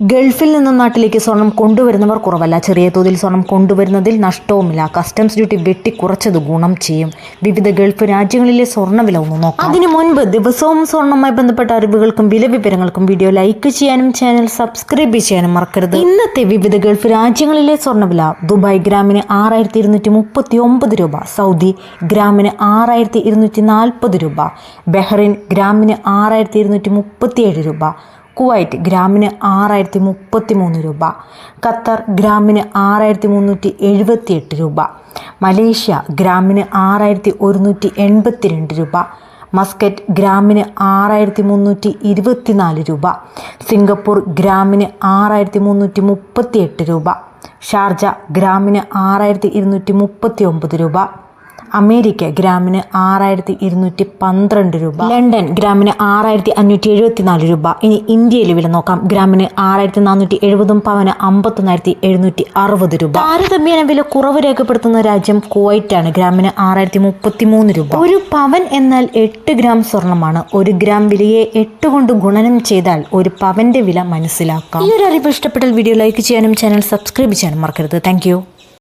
ഗൾഫിൽ നിന്നും നാട്ടിലേക്ക് സ്വർണം കൊണ്ടുവരുന്നവർ കുറവല്ല. ചെറിയ തോതിൽ സ്വർണം കൊണ്ടുവരുന്നതിൽ നഷ്ടവുമില്ല. കസ്റ്റംസ് ഡ്യൂട്ടി വെട്ടിക്കുറച്ചത് ഗുണം ചെയ്യും. വിവിധ ഗൾഫ് രാജ്യങ്ങളിലെ സ്വർണവില ഒന്ന് നോക്കാം. അതിനു മുൻപ് ദിവസവും സ്വർണവുമായി ബന്ധപ്പെട്ട അറിവുകൾക്കും വില വിവരങ്ങൾക്കും വീഡിയോ ലൈക്ക് ചെയ്യാനും ചാനൽ സബ്സ്ക്രൈബ് ചെയ്യാനും മറക്കരുത്. ഇന്നത്തെ വിവിധ ഗൾഫ് രാജ്യങ്ങളിലെ സ്വർണവില ദുബായ് ഗ്രാമിന് ആറായിരത്തി ഇരുന്നൂറ്റി മുപ്പത്തി ഒമ്പത് രൂപ സൗദി ഗ്രാമിന് ആറായിരത്തി ഇരുന്നൂറ്റി നാൽപ്പത് രൂപ ബഹ്റിൻ ഗ്രാമിന് ആറായിരത്തി ഇരുന്നൂറ്റി മുപ്പത്തിയേഴ് രൂപ കുവൈറ്റ് ഗ്രാമിന് ആറായിരത്തി മുപ്പത്തി മൂന്ന് രൂപ ഖത്തർ ഗ്രാമിന് ആറായിരത്തി മുന്നൂറ്റി എഴുപത്തി എട്ട് രൂപ മലേഷ്യ ഗ്രാമിന് ആറായിരത്തി ഒരുന്നൂറ്റി എൺപത്തി രണ്ട് രൂപ മസ്കറ്റ് ഗ്രാമിന് ആറായിരത്തി മുന്നൂറ്റി ഇരുപത്തിനാല് രൂപ സിംഗപ്പൂർ ഗ്രാമിന് ആറായിരത്തി മുന്നൂറ്റി മുപ്പത്തി എട്ട് രൂപ ഷാർജ ഗ്രാമിന് ആറായിരത്തി ഇരുന്നൂറ്റി മുപ്പത്തി ഒമ്പത് രൂപ അമേരിക്ക ഗ്രാമിന് ആറായിരത്തി ഇരുന്നൂറ്റി പന്ത്രണ്ട് രൂപ. ലണ്ടൻ ഗ്രാമിന് ആറായിരത്തി അഞ്ഞൂറ്റി എഴുപത്തി നാല് രൂപ. ഇനി ഇന്ത്യയിൽ വില നോക്കാം. ഗ്രാമിന് ആറായിരത്തി നാനൂറ്റി എഴുപതും പവന് അമ്പത്തൊന്നായിരത്തി എഴുന്നൂറ്റി അറുപത് രൂപ. താരതമ്യേന വില കുറവ് രേഖപ്പെടുത്തുന്ന രാജ്യം കുവൈറ്റ് ആണ് ഗ്രാമിന് ആറായിരത്തി മുപ്പത്തി മൂന്ന് രൂപ. ഒരു പവൻ എന്നാൽ എട്ട് ഗ്രാം സ്വർണമാണ്. ഒരു ഗ്രാം വിലയെ എട്ട് കൊണ്ട് ഗുണനം ചെയ്താൽ ഒരു പവന്റെ വില മനസ്സിലാക്കാം. ഈ ഒരു അറിവ് ഇഷ്ടപ്പെട്ടാൽ വീഡിയോ ലൈക്ക് ചെയ്യാനും ചാനൽ സബ്സ്ക്രൈബ് ചെയ്യാനും മറക്കരുത്. താങ്ക്